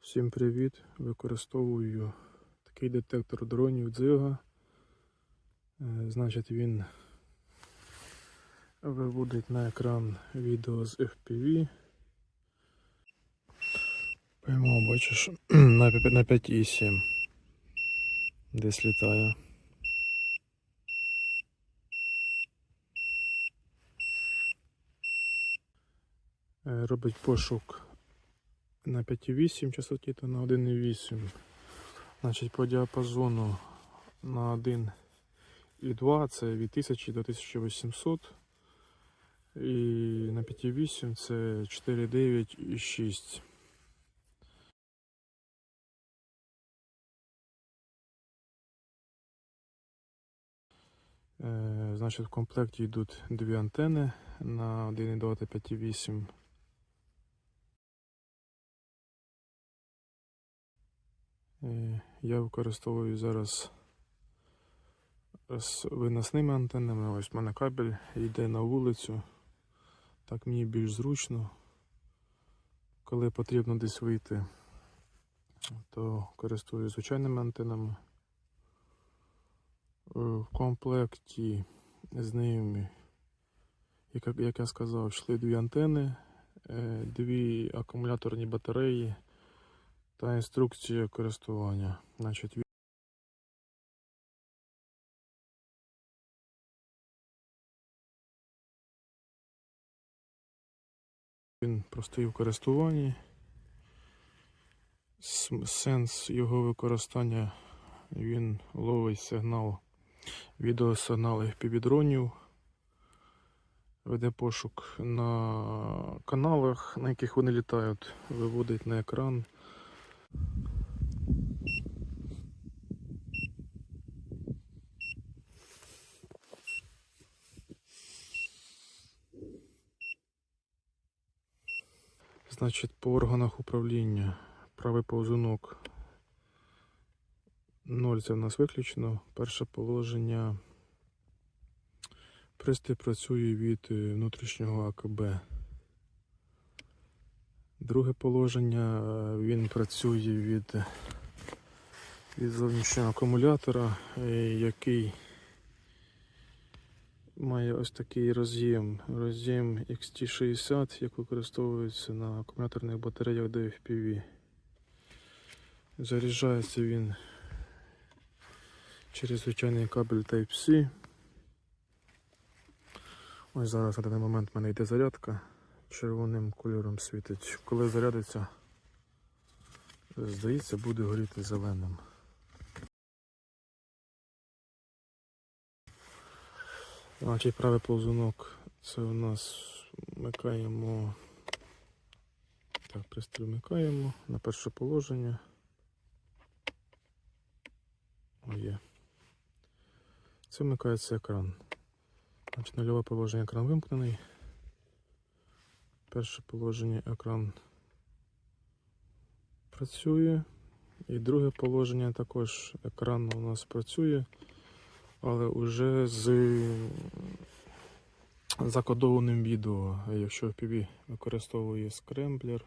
Всім привіт! Використовую такий детектор дронів дзига. Е, Значить, він виводить на екран відео з FPV. Поймо, бачиш, на 5,7 десь літає. Е, Робить пошук на 5,8 частоті та на 1,8. Значить, по діапазону на 1,2 це від 1000 до 1800. І на 5,8 це 4,9 і 6. Е, Значить, в комплекті йдуть дві антени на 1,2 та 5,8. Я використовую зараз з виносними антеннами. Ось в мене кабель йде на вулицю. Так мені більш зручно. Коли потрібно десь вийти, то користуюсь звичайними антеннами. Е, В комплекті з ними, як, як я сказав, йшли дві антени, е, дві акумуляторні батареї та інструкція користування. Значить, він- простий в користуванні. Сенс його використання він ловить сигнал, відеосигнал FPV-дронів, веде пошук на каналах, на яких вони літають, виводить на екран. Значить, по органах управління правий повзунок 0 це в нас виключено. Перше положення. Пристрій працює від е, внутрішнього АКБ. Друге положення е, він працює від, від зовнішнього акумулятора, е, який має ось такий роз'єм. Роз'єм XT60, як використовується на акумуляторних батареях DFPV. Заряджається він через звичайний кабель Type-C. Ось зараз на даний момент в мене йде зарядка. Червоним кольором світить. Коли зарядиться, здається, буде горіти зеленим. Значить, правий ползунок це у нас вмикаємо. Так, пристрій вмикаємо на перше положення. О, є. Це вмикається екран. Значить, нульове положення екран вимкнений. Перше положення екран працює. І друге положення також екран у нас працює, але вже з закодованим відео, якщо FPV використовує скремблер.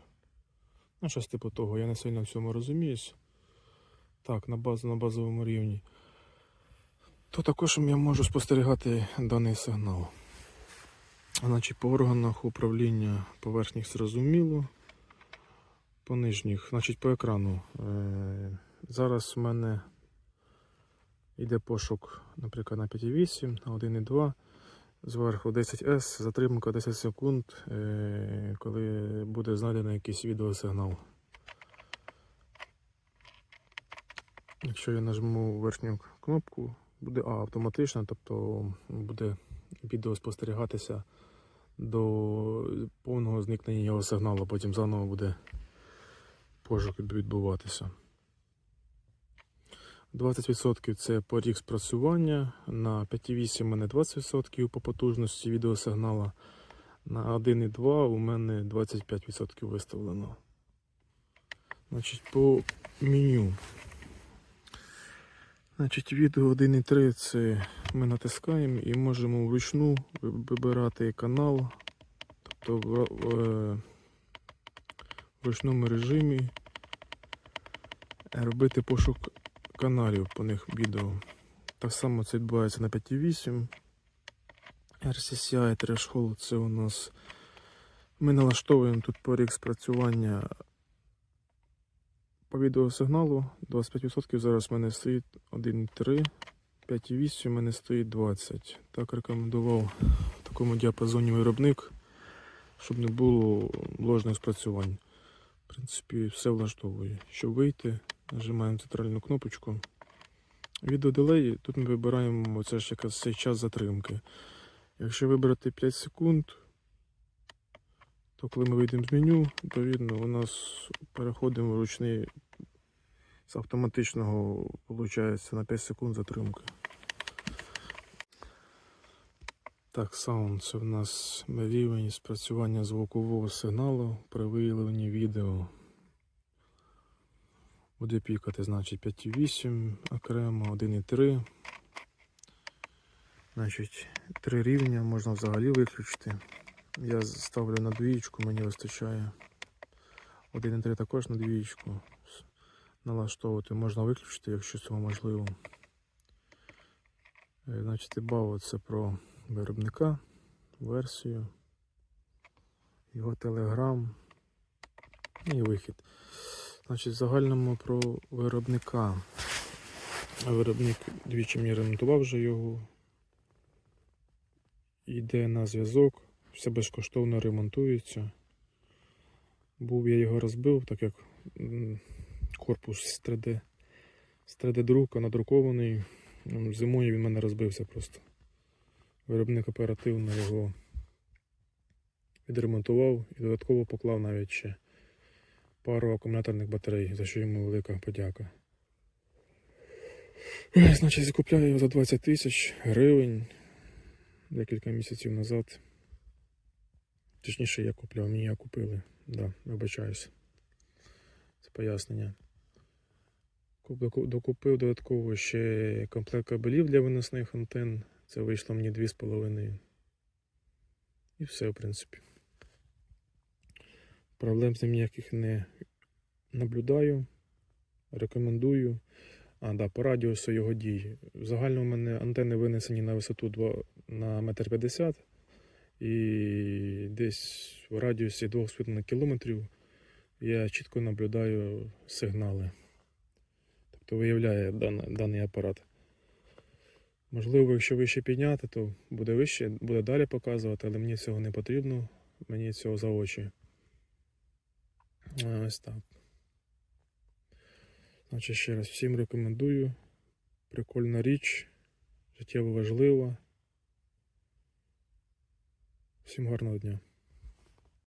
Ну, щось типу того, я не сильно в цьому розуміюсь. Так, на, баз, на базовому рівні. То також я можу спостерігати даний сигнал. Значить, по органах управління поверхніх зрозуміло. По нижніх, значить, по екрану. Е, зараз в мене йде пошук, наприклад, на 5,8, на 1,2. Зверху 10S, затримка 10 секунд, е, коли буде знайдено якийсь відеосигнал. Якщо я нажму верхню кнопку, буде а, автоматично, тобто буде відео спостерігатися до повного зникнення його сигналу, потім заново буде пошук відбуватися. 20% це поріг спрацювання, на 5,8 у мене 20% по потужності відеосигнала, на 1,2 у мене 25% виставлено. Значить, по меню. Значить, відео 1.3 це ми натискаємо і можемо вручну вибирати канал, тобто в, е, в ручному режимі робити пошук каналів по них відео. Так само це відбувається на 5.8. RCCI Threshold це у нас. Ми налаштовуємо тут поріг спрацювання по відеосигналу 25%. Зараз в мене стоїть 1.3, 5.8 в мене стоїть 20. Так рекомендував в такому діапазоні виробник, щоб не було ложних спрацювань. В принципі, все влаштовує. Щоб вийти, нажимаємо центральну кнопочку. Відеоделей, тут ми вибираємо це ж якраз цей час затримки. Якщо вибрати 5 секунд, то коли ми вийдемо з меню, відповідно, у нас переходимо в ручний з автоматичного виходить на 5 секунд затримки. Так, саунд це в нас рівень спрацювання звукового сигналу при виявленні відео. Буде пікати, значить 5,8 окремо, 1,3. Значить, три рівня можна взагалі виключити. Я ставлю на двієчку, мені вистачає. 1,3 також на двієчку. Налаштовувати можна виключити, якщо цього можливо. Е, Значить, баво це про виробника, версію, його телеграм і вихід. Значить, в загальному про виробника. Виробник двічі мені ремонтував вже його. Йде на зв'язок, все безкоштовно ремонтується. Був я його розбив, так як корпус з 3D, з 3D-друка надрукований. Зимою він мене розбився просто. Виробник оперативно його відремонтував і додатково поклав навіть ще пару акумуляторних батарей, за що йому велика подяка. Значить, закупляю його за 20 тисяч гривень декілька місяців назад. Точніше, я купляв, мені я купили. Да, вибачаюсь. Це пояснення. Докупив додатково ще комплект кабелів для виносних антенн. Це вийшло мені 2,5. І все, в принципі. Проблем з ним ніяких не наблюдаю. Рекомендую. А, да, по радіусу його дій. Загально у мене антени винесені на висоту 2, на 1,50 м. І десь в радіусі 2,5 км я чітко наблюдаю сигнали. Тобто виявляє дан- даний апарат. Можливо, якщо вище підняти, то буде вище, буде далі показувати, але мені цього не потрібно. Мені цього за очі. А, Ось так. Значить, ще раз всім рекомендую. Прикольна річ, життєво важлива. Всім гарного дня.